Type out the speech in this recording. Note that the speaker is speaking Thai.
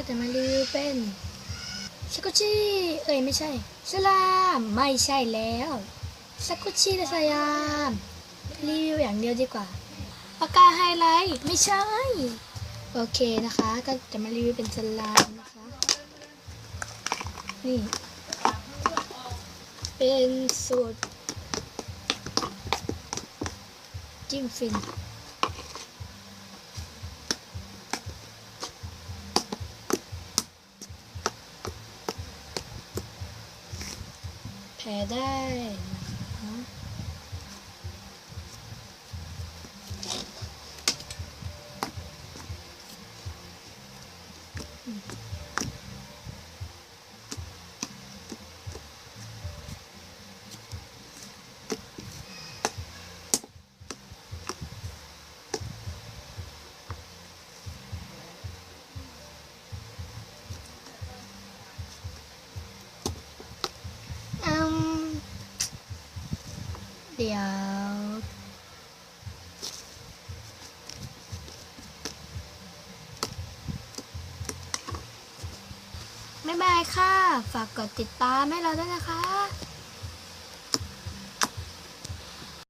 ก็จะมารีวิวเป็นสกุชิเอ้ยไม่ใช่สลามไม่ใช่แล้วสกุชิและสยามรีวิวอย่างเดียวดีกว่าปากกาไฮไลท์ไม่ใช่ โอเคนะคะ ก็จะมารีวิวเป็นสลามนะคะ นี่ เป็นสูตรจิ้มฟิน แผลได้นะคะ เดี๋ยวบ๊ายบายค่ะ ฝากกดติดตามให้เราด้วยนะคะ